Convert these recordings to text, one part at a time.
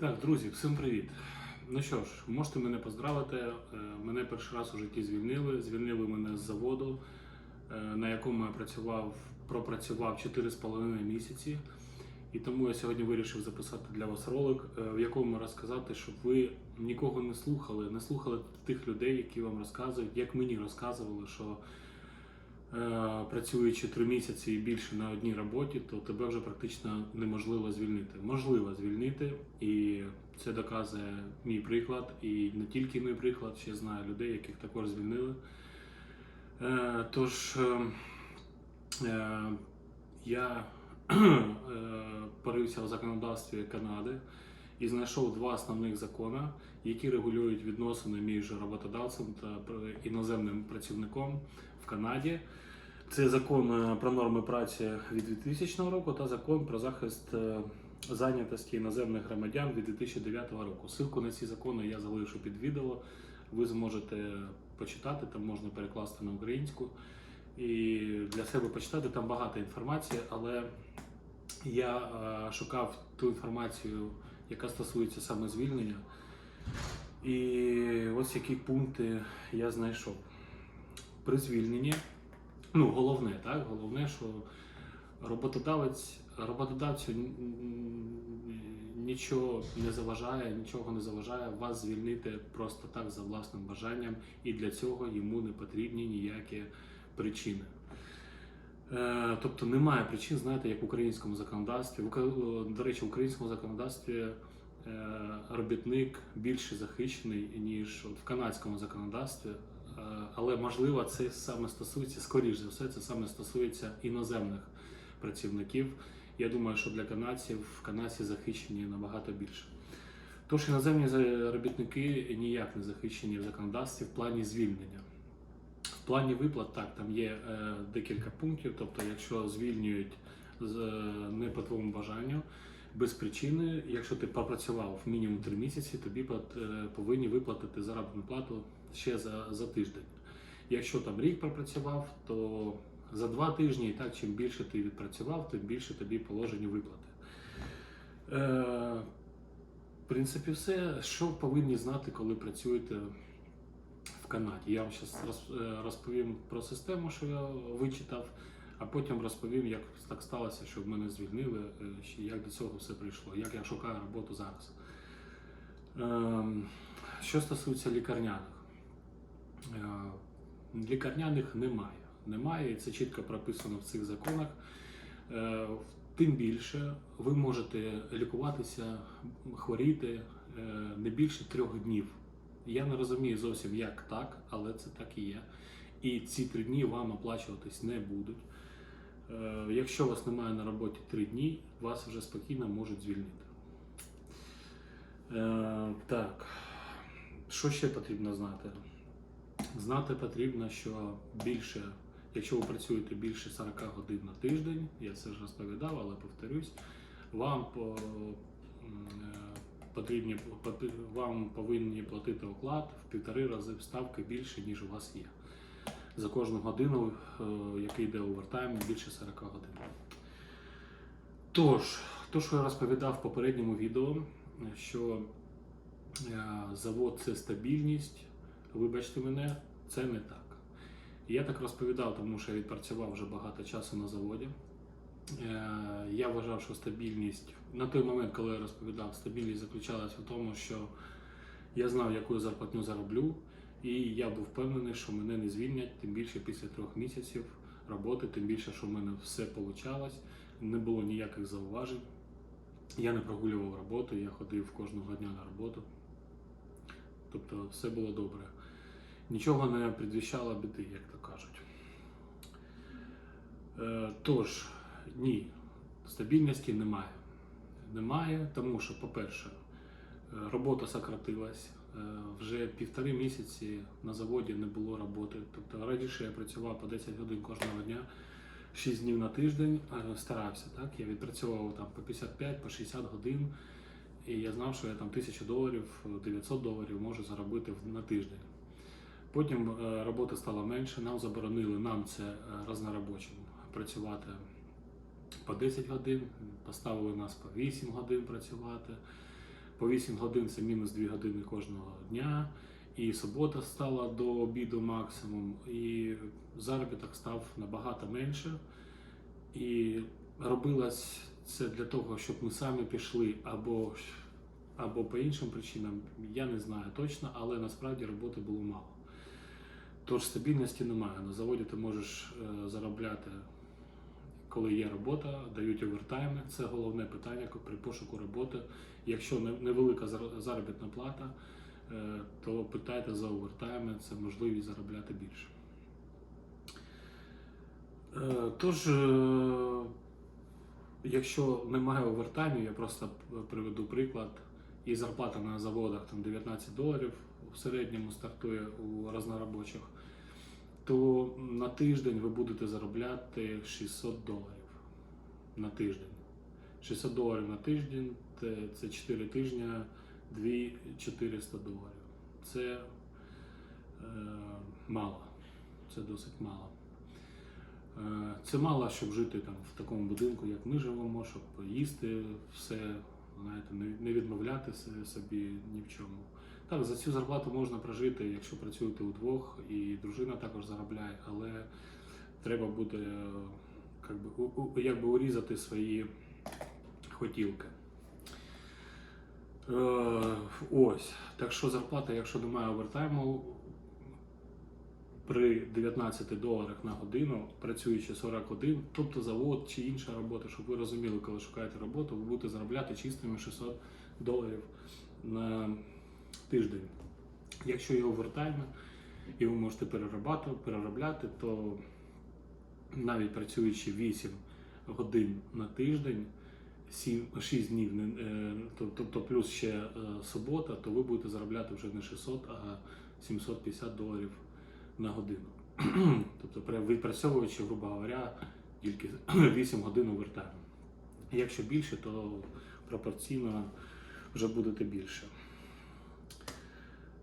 Так, друзі, всім привіт. Ну що ж, можете мене поздравити. Е, Мене перший раз у житті звільнили. Звільнили мене з заводу, е, на якому я працював, пропрацював 4,5 місяці. І тому я сьогодні вирішив записати для вас ролик, е, в якому розказати, щоб ви нікого не слухали, не слухали тих людей, які вам розказують, як мені розказували, що працюючи три місяці і більше на одній роботі, то тебе вже практично неможливо звільнити. Можливо звільнити, і це доказує мій приклад, і не тільки мій приклад, ще знаю людей, яких також звільнили. Е, тож е, е, я е, порився в законодавстві Канади і знайшов два основних закони, які регулюють відносини між роботодавцем та іноземним працівником в Канаді. Це закон е, про норми праці від 2000 року та закон про захист е, зайнятості іноземних громадян від 2009 року. Ссылку на ці закони я залишу під відео. Ви зможете почитати, там можна перекласти на українську і для себе почитати. Там багато інформації, але я е, шукав ту інформацію, яка стосується саме звільнення. І ось які пункти я знайшов. При звільненні, ну головне, так, головне, що роботодавець, роботодавцю нічого не заважає, нічого не заважає вас звільнити просто так за власним бажанням, і для цього йому не потрібні ніякі причини. Е, Тобто немає причин, знаєте, як в українському законодавстві. До речі, в українському законодавстві е, робітник більше захищений, ніж в канадському законодавстві. Е, Але можливо, це саме стосується, скоріш за все, це саме стосується іноземних працівників. Я думаю, що для канадців в Канаді захищені набагато більше. Тож іноземні робітники ніяк не захищені в законодавстві в плані звільнення. В плані виплат так, там є е, декілька пунктів. Тобто, якщо звільнюють з, е, не по твоєму бажанню, без причини, якщо ти попрацював мінімум 3 місяці, тобі е, повинні виплатити заробітну плату ще за, за тиждень. Якщо там рік пропрацював, то за два тижні, і так, чим більше ти відпрацював, тим більше тобі положені виплати. Е, в принципі, все, що повинні знати, коли працюєте в Канаді. Я вам зараз розповім про систему, що я вичитав, а потім розповім, як так сталося, що мене звільнили, е, як до цього все прийшло, як я шукаю роботу зараз. Ем, Що стосується лікарняних, Е, лікарняних немає. Немає, і це чітко прописано в цих законах. Е, Тим більше ви можете лікуватися, хворіти не більше трьох днів. Я не розумію зовсім, як так, але це так і є. І ці три дні вам оплачуватись не будуть. Е, Якщо вас немає на роботі три дні, вас вже спокійно можуть звільнити. Е, Так, що ще потрібно знати? Знати потрібно, що більше, якщо ви працюєте більше 40 годин на тиждень, я це ж розповідав, але повторюсь, вам е, потрібні, вам повинні платити оклад в півтори рази ставки більше, ніж у вас є. За кожну годину, е, який йде овертайм, більше 40 годин. Тож, то, що я розповідав в попередньому відео, що е, завод це стабільність, вибачте мене, це не так. Я так розповідав, тому що я відпрацював вже багато часу на заводі. Е, Я вважав, що стабільність на той момент, коли я розповідав, стабільність заключалася в тому, що я знав, яку зарплатню зароблю, і я був впевнений, що мене не звільнять, тим більше після трьох місяців роботи, тим більше, що в мене все вийшло, не було ніяких зауважень. Я не прогулював роботу, я ходив кожного дня на роботу. Тобто все було добре. Нічого не предвіщало біди, як то кажуть. Е, Тож, ні, стабільності немає. Немає, тому що, по-перше, е, робота сократилась. Е, Вже півтори місяці на заводі не було роботи. Тобто раніше я працював по 10 годин кожного дня, 6 днів на тиждень, старався. Так? Я відпрацьовував там по 55, по 60 годин. І я знав, що я там 1000 доларів, 900 доларів можу заробити на тиждень. Потім е, роботи стало менше, нам заборонили, нам це е, розноробочим, працювати по 10 годин, поставили нас по 8 годин працювати. По 8 годин це мінус 2 години кожного дня. І субота стала до обіду максимум, і заробіток став набагато менше. І робилось це для того, щоб ми самі пішли або, або по іншим причинам, я не знаю точно, але насправді роботи було мало. Тож стабільності немає. На заводі ти можеш е, заробляти, коли є робота, дають овертайми. Це головне питання при пошуку роботи. Якщо невелика заробітна плата, е, то питайте за овертайми, це можливість заробляти більше. Е, Тож, е, якщо немає овертаймів, я просто приведу приклад, і зарплата на заводах там 19 доларів в середньому стартує у розноробочих, то на тиждень ви будете заробляти 600 доларів на тиждень. 600 доларів на тиждень це, це 4 тижня 2400 доларів. Це е, мало. Це досить мало. Е, Це мало, щоб жити там в такому будинку, як ми живемо, щоб їсти все, знаєте, не відмовляти собі ні в чому. Так, за цю зарплату можна прожити, якщо працюєте удвох, і дружина також заробляє, але треба буде е, как би, у- у- якби урізати свої хотілки. Е, ось. Так що зарплата, якщо немає овертайму, при 19 доларах на годину, працюючи 40 годин, тобто завод чи інша робота, щоб ви розуміли, коли шукаєте роботу, ви будете заробляти чистими 600 доларів на тиждень. Якщо є овертайми, і ви можете перерабату- переробляти, то навіть працюючи 8 годин на тиждень, 7, 6 днів, тобто плюс ще е, субота, то ви будете заробляти вже не 600, а 750 доларів на годину. тобто відпрацьовуючи, грубо говоря, тільки 8 годин овертайму. Якщо більше, то пропорційно вже будете більше.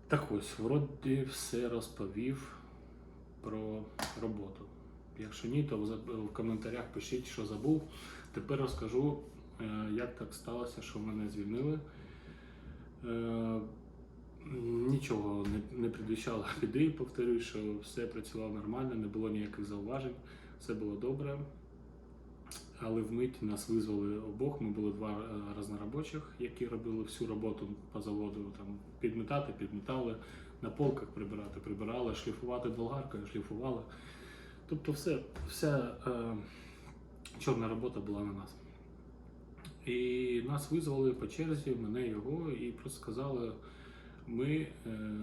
Так ось, вроді все розповів про роботу. Якщо ні, то в коментарях пишіть, що забув. Тепер розкажу, е, як так сталося, що мене звільнили. Е, Нічого не, предвіщало біди, повторюю, що все працювало нормально, не було ніяких зауважень, все було добре. Але вмить нас визвали обох. Ми були два е, різноробочих, які робили всю роботу по заводу. Там підмітати, підмітали, на полках прибирати, прибирали, шліфувати болгаркою, шліфували. Тобто, все, вся е, чорна робота була на нас. І нас визвали по черзі, мене його, і просто сказали, ми е,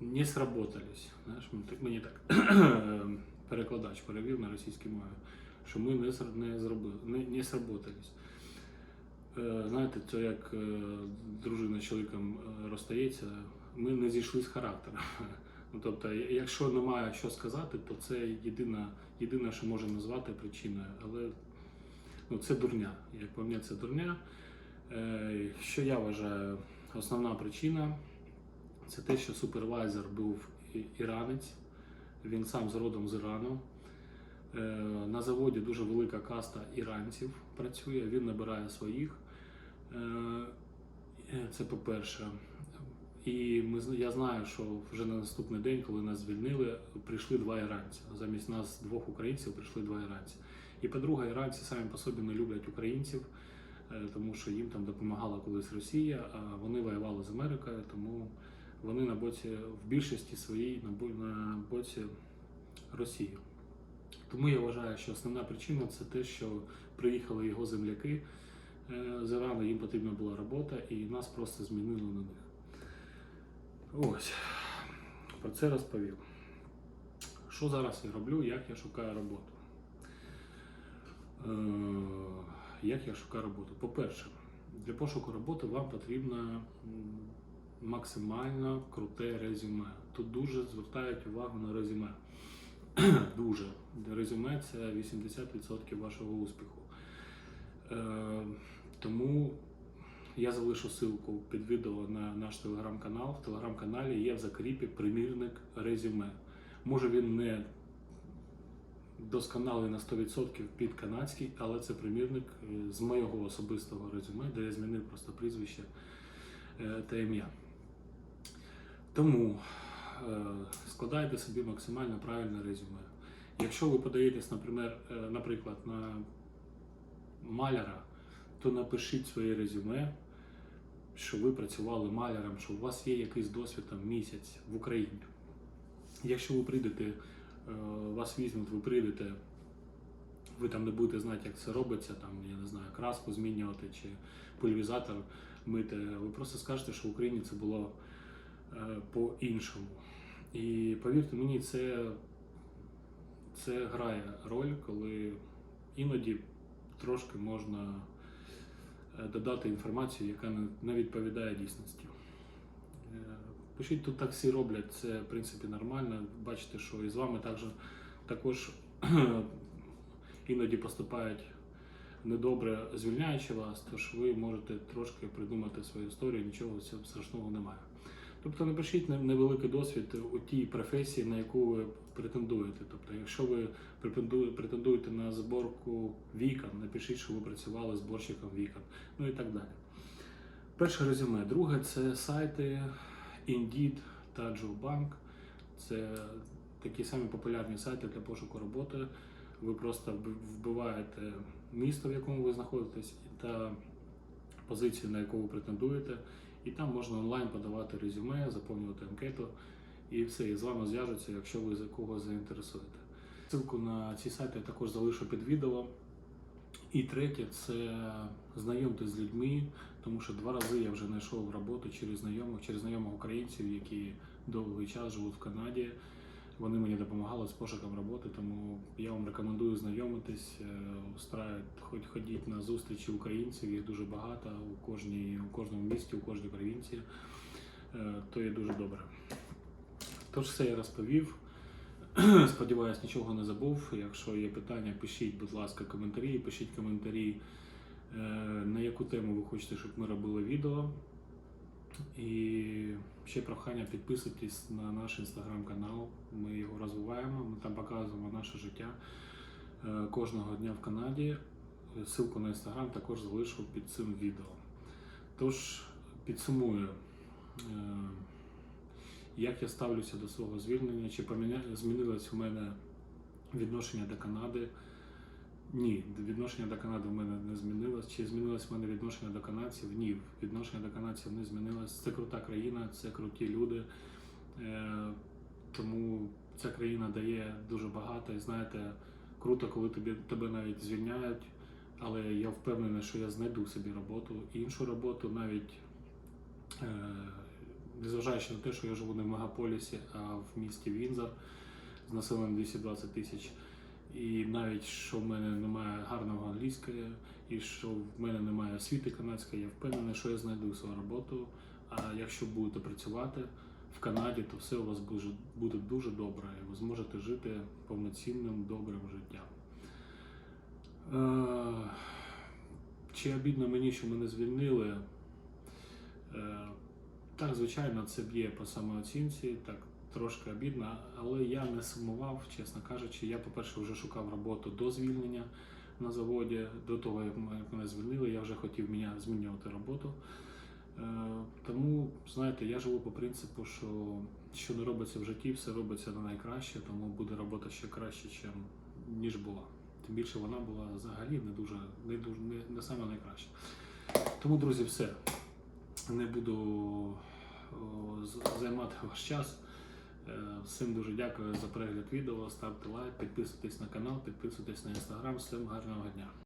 не сработались. Знаєш, мені так перекладач перевів на російській мові, що ми не, не не, не сработались. Е, Знаєте, це як е, дружина з чоловіком е, розстається, ми не зійшли з характером. Ну, тобто, якщо немає що сказати, то це єдина, єдине, що може назвати причиною. Але ну, це дурня. Як по мені, це дурня. Е, Що я вважаю, основна причина це те, що супервайзер був іранець, він сам з родом з Ірану. Е, На заводі дуже велика каста іранців працює, він набирає своїх. Е, е, Це по-перше. І ми, я знаю, що вже на наступний день, коли нас звільнили, прийшли два іранці. Замість нас двох українців прийшли два іранці. І по-друге, іранці самі по собі не люблять українців, тому що їм там допомагала колись Росія, а вони воювали з Америкою, тому вони на боці в більшості своїй на боці Росії. Тому я вважаю, що основна причина це те, що приїхали його земляки е, з їм потрібна була робота, і нас просто змінили на них. Ось про це розповів. Що зараз я роблю, як я шукаю роботу? Е, як я шукаю роботу? По-перше, для пошуку роботи вам потрібно м, максимально круте резюме. Тут дуже звертають увагу на резюме. дуже. Резюме це 80% вашого успіху. Е, тому я залишу ссылку під відео на наш телеграм-канал. В телеграм-каналі є в закріпі примірник резюме. Може він не досконалий на 100% під канадський, але це примірник е, з моєго особистого резюме, де я змінив просто прізвище е, та ім'я. Тому е, складайте собі максимально правильне резюме. Якщо ви подаєтесь, е, наприклад, на маляра, то напишіть своє резюме, що ви працювали маляром, що у вас є якийсь досвід там місяць в Україні. Якщо ви прийдете, е, вас візьмуть, ви прийдете, ви там не будете знати, як це робиться, там, я не знаю, краску змінювати чи пульвізатор мити, ви просто скажете, що в Україні це було по-іншому. І повірте мені, це, це грає роль, коли іноді трошки можна е, додати інформацію, яка не- відповідає дійсності. Е, Пишіть, тут так всі роблять, це в принципі нормально. Бачите, що і з вами також, також іноді поступають недобре, звільняючи вас, тож ви можете трошки придумати свою історію, нічого страшного немає. Тобто напишіть невеликий досвід у тій професії, на яку ви претендуєте. Тобто, якщо ви претендуєте на зборку вікон, напишіть, що ви працювали зборщиком вікон, ну і так далі. Перше резюме. Друге це сайти Indeed та JobBank. Це такі самі популярні сайти для пошуку роботи. Ви просто вбиваєте місто, в якому ви знаходитесь, та позицію, на яку ви претендуєте, і там можна онлайн подавати резюме, заповнювати анкету, і все, і з вами зв'яжуться, якщо ви за когось заінтересуєте. Ссылку на ці сайти я також залишу під відео. І третє це знайомтесь з людьми, тому що два рази я вже знайшов роботу через знайомих, через знайомих українців, які довгий час живуть в Канаді. Вони мені допомагали з пошуком роботи, тому я вам рекомендую знайомитись, е, хоч ходіть на зустрічі українців, їх дуже багато у кожній, у кожному місті, у кожній провінції. Е, То є дуже добре. Тож все я розповів. Сподіваюсь, нічого не забув. Якщо є питання, пишіть, будь ласка, коментарі. Пишіть коментарі, е, на яку тему ви хочете, щоб ми робили відео. І ще прохання підписуйтесь на наш інстаграм-канал. Ми його розвиваємо. Ми там показуємо наше життя е, кожного дня в Канаді. Ссылку на інстаграм також залишу під цим відео. Тож підсумую. Е, як я ставлюся до свого звільнення, чи змінилось у мене відношення до Канади? Ні, відношення до Канади в мене не змінилось. Чи змінилось в мене відношення до канадців? Ні, відношення до канадців не змінилось. Це крута країна, це круті люди. Е, тому ця країна дає дуже багато. І знаєте, круто, коли тобі, тебе навіть звільняють. Але я впевнений, що я знайду собі роботу, іншу роботу, навіть е, незважаючи на те, що я живу не в мегаполісі, а в місті Вінзор з населенням 220 тисяч. І навіть що в мене немає гарного англійського, і що в мене немає освіти канадської, я впевнений, що я знайду свою роботу. А якщо будете працювати в Канаді, то все у вас буде, дуже добре, і ви зможете жити повноцінним, добрим життям. Чи обідно мені, що мене звільнили? Е, Так, звичайно, це б'є по самооцінці, так трошки обідно, але я не сумував, чесно кажучи. Я, по-перше, вже шукав роботу до звільнення на заводі. До того, як мене- звільнили, я вже хотів змінювати роботу. Е, Тому, знаєте, я живу по принципу, що що не робиться в житті, все робиться на найкраще, тому буде робота ще краще, чим, ніж була. Тим більше вона була взагалі не дуже, не не, не саме найкраща. Тому, друзі, все. Не буду о, займати ваш час. Е, Всім дуже дякую за перегляд відео. Ставте лайк, підписуйтесь на канал, підписуйтесь на інстаграм. Всім гарного дня.